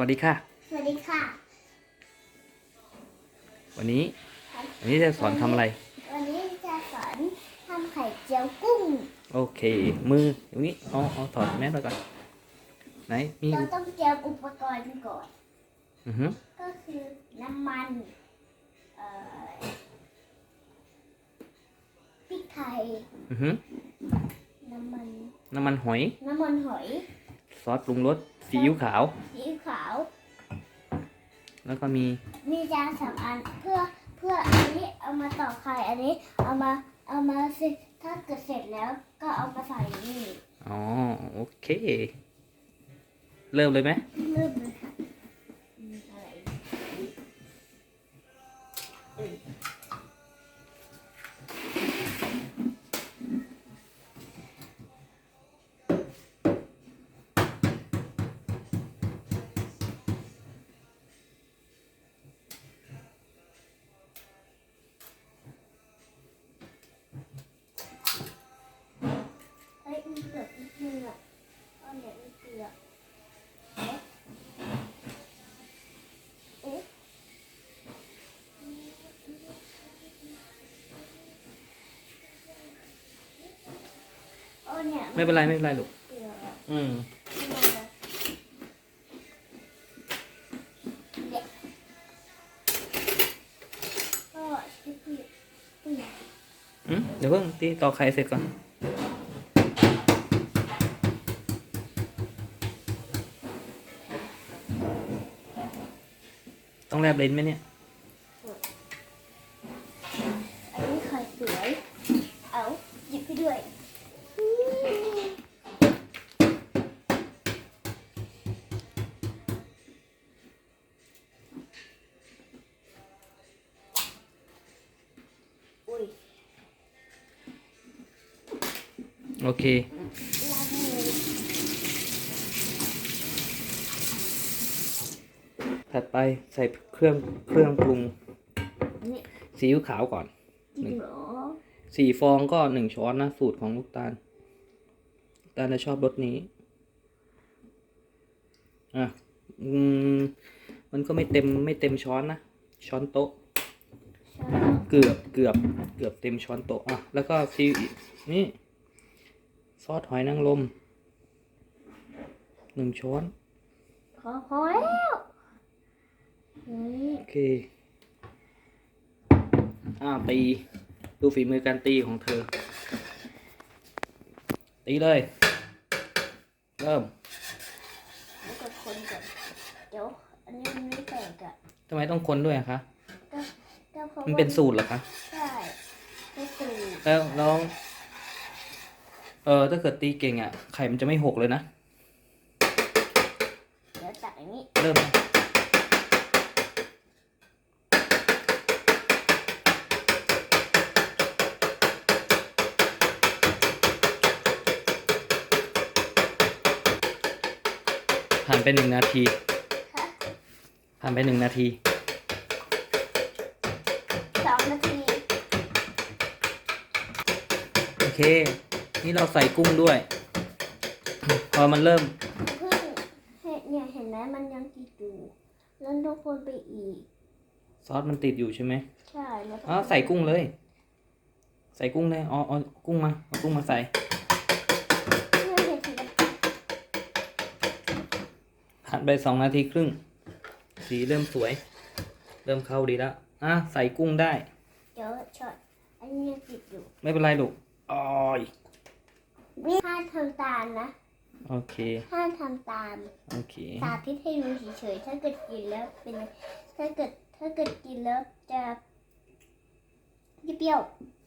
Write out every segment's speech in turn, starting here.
วัสดีค่ะ สวัสดีค่ะ วันนี้ วันนี้จะสอนทำอะไร วันนี้จะสอนทำไข่เจียวกุ้ง โอเค มือตรงนี้เอาเอาถอดแมสไปก่อน ไหน มี เราต้องเตรียมอุปกรณ์ก่อน อือฮึก็คือน้ำมันเอ่อพริกไทย อือฮึน้ำมัน น้ำมันหอย น้ำมันหอย ซอสปรุงรสซีอิ๊วขาว ซีอิ๊วขาว แล้วก็มีมีจานสามอันเพื่อเพื่ออันนี้เอามาต่อไข่อันนี้เอามาเอามาสิถ้าเกิดเสร็จแล้วก็เอามาใส่นี่อ๋อโอเค เริ่มเลยไหมเริ่มเลย ไม่เป็นไรไม่เป็นไรลูกเกลืออืมขึ้นมาเลยเนี่ยก็ที่พี่พี่อืมเดี๋ยวเพิ่งตีต่อไข่เสร็จก่อน ต้องแลบลิ้นไหมเนี่ย อันนี้ไข่สวย เอาหยิบไปด้วย โอเคล้างมือถัดไปใส่เครื่องเครื่องปรุงนี่ซีอิ๊วขาวก่อนจริงเหรอสี่ฟองก็หนึ่งช้อนนะ สูตรของลูกตาลลูกตาลจะชอบรสนี้ อะ อืม มันก็ไม่เต็มไม่เต็มช้อนนะ ช้อนโต๊ะใช่เกือบเกือบเกือบเต็มช้อนโต๊ะ อะ แล้วก็ซีอิ๊วนี่ซ อสหอยนางรมหนึ่งช้อนพอพอแล้วนี่โอเค อ่าตี ดูฝีมือการตีของเธอ ตีเลย เริ่มแล้วก็คนก่อนเดี๋ยวอันนี้มันไม่แตกอะทำไมต้องคนด้วยอะคะก็ก็เพราะมันว่าเป็นสูตรเหรอคะ ใช่เป็นสูตร แล้วแล้ว เออถ้าเกิดตีเก่งอะไข่มันจะไม่หกเลยนะ เดี๋ยวตักอย่างนี้เริ่ม ผ่านไปหนึ่งนาที ค่ะผ่านไปหนึ่งนาที สองนาที โอเค นี่เราใส่กุ้งด้วย พอมันเริ่มเพิ่งเห็นเนี่ยเห็นไหมมันยังติดอยู่แล้วต้องคนไปอีก ซอสมันติดอยู่ใช่ไหมใช่แล้วอ๋อใส่กุ้งเลย ใส่กุ้งเลยอ๋อเอากุ้งมาเอากุ้งมาใส่ เนี่ยเห็นสีดำผ่านไปสองนาทีครึ่ง สีเริ่มสวย เริ่มเข้าดีแล้วอะใส่กุ้งได้ เดี๋ยวช็อตอันนี้ยังติดอยู่ ไม่เป็นไรลูกอ๋อย วิห้ามทำตามนะโอเคห้ามทำตาม โอเค สาธิตให้ดูเฉยๆถ้าเกิดกินแล้วเป็นไงถ้าเกิดถ้าเกิดกินแล้วจะเปรี้ยว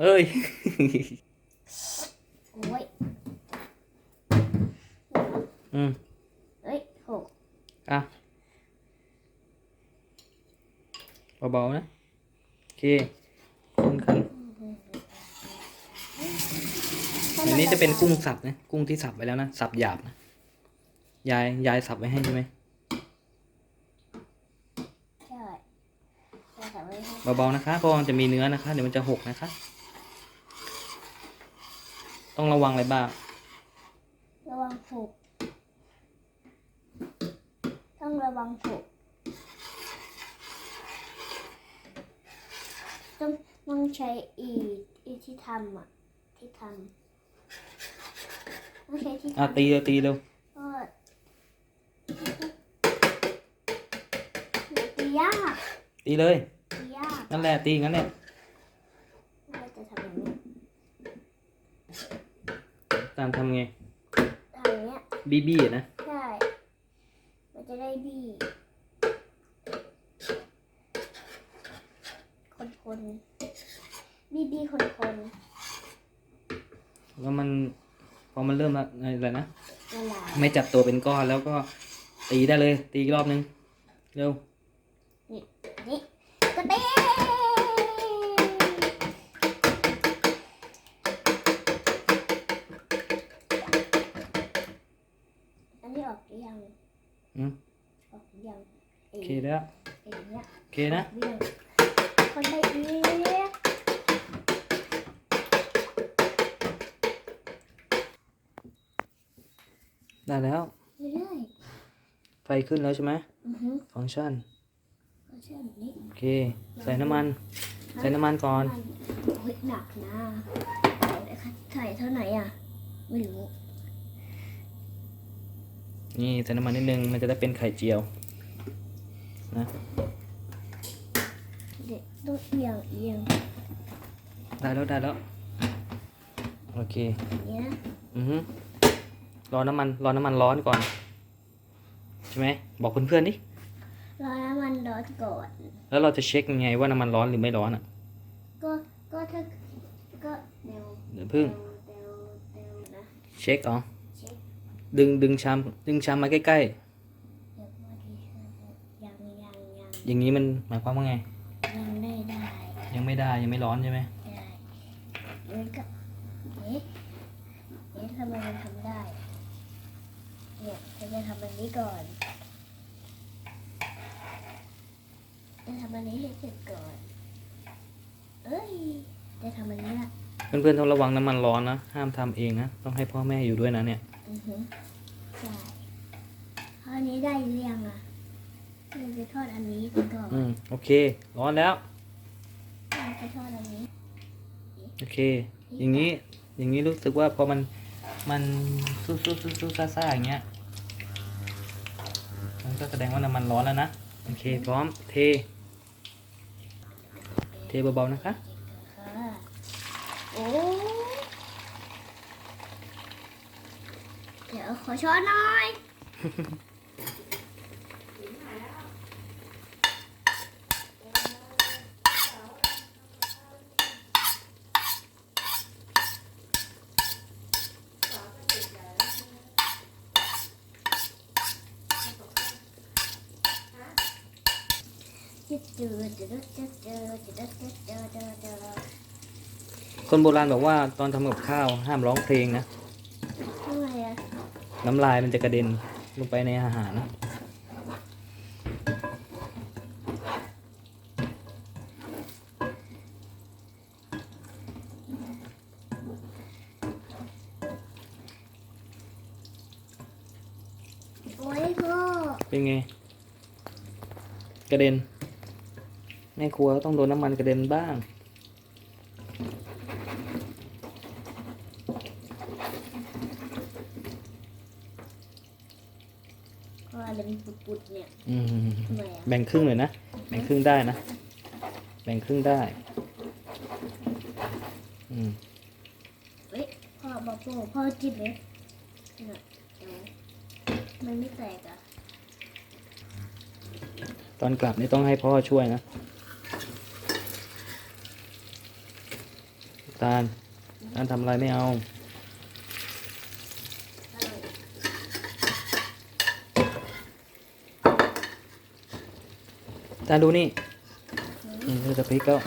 เอ้ยๆโอ้ยอืมเอ้ยหกอะเบาๆนะโอเค คนกันอั นนี้จะเป็นกุ้งสับนะ กุ้งที่สับไปแล้วนะ สับหยาบนะ ยาย ยายสับไว้ให้ใช่ไหมใช่ใช่แต่ไม่ให้เบาๆนะคะ เพราะมันจะมีเนื้อนะคะ เดี๋ยวมันจะหกนะคะ ต้องระวังอะไรบ้าง ระวังหกถ้าต้องระวังหกต้องต้องใช้อี อีที่ทำอะ ที่ทำ ต้องใช้ที่อะทำตีเร็วตีเร็วก็ตียากตีเลย ตียากนั่นแหละตีงั้นแหละเราจะทำอย่างนี้ตามทำไงทำอย่างเนี้ยบีบีนะใช่ มันจะได้บี้ คนคนๆบี้บี้คนคน แล้วมันพอมันเริ่มละอะไรนะ ๆละลาย ไม่จับตัวเป็นก้อนแล้วก็ตีได้เลย ตีอีกรอบนึง เร็ว นี่นี่กระเต้อันนี้ออกหรือยังอืมออกหรือยังโอเคแล้วเอ็นเนี้ยโอเคนะเรื่องคนไปอีก ได้แล้วเรื่อยไฟขึ้นแล้วใช่ไหมๆอือฮึฟังก์ชัน ก็เชื่อแบบนี้โอเค ใส่น้ำมัน ใส่น้ำมันก่อน โอ้ยหนักนะใส่เท่าไหร่อะ ไม่รู้ นี่ใส่น้ำมันนิดนึง มันจะได้เป็นไข่เจียว นะ เด็กต้องเอียงเอียงได้แล้วได้แล้ว โอเค อย่างเงี้ยนะอือฮึร อน้ำมันรอน้ำมันร้อนก่อน ใช่ไหมบอกเพื่อนๆดิรอน้ำมันร้อนก่อน แล้วเราจะเช็คยังไงว่าน้ำมันร้อนหรือไม่ร้อนอะ ก็ก็ถ้าก็เร็วเดี๋ยวพึ่งเร็วเร็วนะเช็คอ๋อเช็คดึงดึงชามดึงชามมาใกล้เดี๋ยวพอดียังยังยังๆ อย่างนี้มันหมายความว่าไง ยังไม่ได้ยังไม่ได้ยังไม่ร้อนใช่ไหมได้เดี๋ยวก็เอ๊ะเอ๊ะทำไมมันทำได้ เนี่ยเราจะทำอันนี้ก่อนจะทำอันนี้ให้เสร็จก่อน เอ้ย จะทำอันนี้ละเพื่อนๆต้องระวังน้ำมันร้อนนะ ห้ามทำเองนะ ต้องให้พ่อแม่อยู่ด้วยนะเนี่ย อือฮึใช่ข้อนี้ได้หรือยังอะเราจะทอดอันนี้ก่อนอืม โอเค ร้อนแล้วเราจะทอดอันนี้ โอเค อย่างนี้ อย่างนี้รู้สึกว่าพอมัน มันสู้สู้สู้สู้ซ่าซ่าอย่างเงี้ย มันก็แสดงว่าน้ำมันร้อนแล้วนะ โอเค พร้อม เท เทเบาๆนะคะ ค่ะโอ้เดี๋ยวขอช้อนหน่อย คนโบราณบอกว่าตอนทำกับข้าวห้ามร้องเพลงนะ ทำไมอะน้ำลายมันจะกระเด็นลงไปในอาหาร โอ้ยพ่อเป็นไง กระเด็นแม่ครัวก็ต้องโดนน้ำมันกระเด็นบ้างพ่ออะไรมันปุดๆเนี่ยอืมทำไมอะแบ่งครึ่งเลยนะ แบ่งครึ่งได้นะ แบ่งครึ่งได้ อืม เฮ้ยพ่อบอกพ่อพ่อจิบเลยเนี่ยเดี๋ยวมันไม่แตกอะ ตอนกลับนี่ต้องให้พ่อช่วยนะ ตาลตาลทำอะไรไม่เอา ตาลดูนี่ นี่คือสพริกแล้ว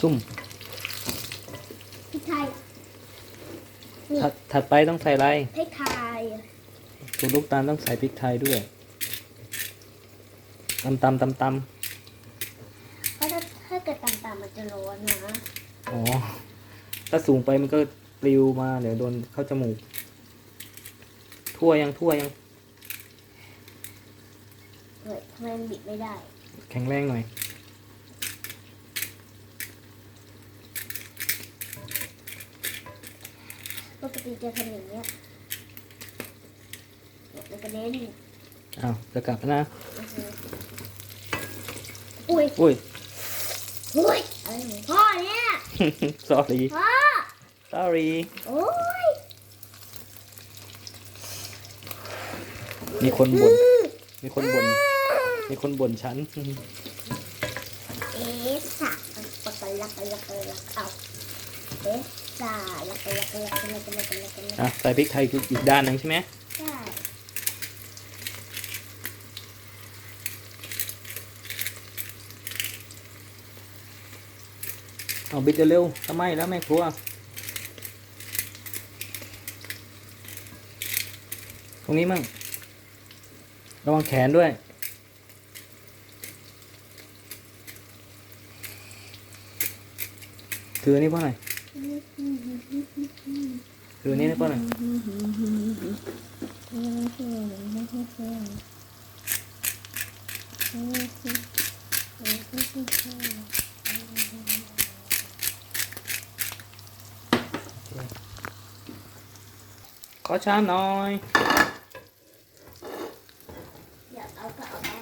ซุ่มพริกไทยถัดถัดไปต้องใส่อะไรพริกไทยสูตรลูกตาลต้องใส่พริกไทยด้วย ตำตำตำตเพราะถ้าถ้าเกิดต่ำๆมัน จะร้อนนะำอ๋อ ถ้าสูงไปมันก็ปลิวมา เดี๋ยวโดนเข้าจมูกถทั่วยังทั่วยัง เฮ้ยทำไมมันบิดไม่ได้ แข็งแรงหน่อย ปกติจะทำอย่างเงี้ยเนี่ยมันกระเด็นอ้าว จะกลับแล้วนะอุ้ยอุ้ย อุ้ย อะไรของพ่อเนี่ย sorry พ่อ sorry โอ้ยมีคนบ่น มีคนบ่น มีคนบ่นฉัน เอ๊ะสะปะกะลักกะลักกะลักเอาเอ๊ะสะลักกะลักกะลักกะลักกะลักกะลักกะลักอะใส่พริกไทยอีกด้านหนึ่งใช่ไหม ใช่ เอาบิดเร็วๆทำไมแล้วแม่ครัวตรงนี้มั่งระวังแขนด้วย ถือนนี้เพราะอะไรถืออันนี้เพราะอะไร ขอชามหน่อยอยากเอาก็เอาไป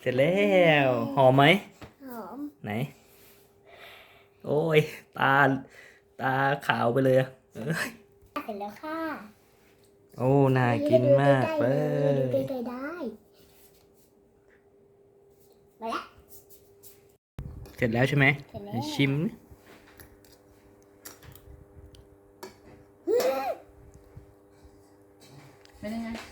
เสร็จแล้วหอมไหมหอมไหน โอ้ย ตา ตาขาวไปเลยอะ เอ้ยเสร็จแล้วค่ะ โอ้ น่ากินมากเลดูยใกล้ๆได้มาละ เสร็จแล้วใช่ไหมเสร็จแล้ว ชิม เป็นยังไงอ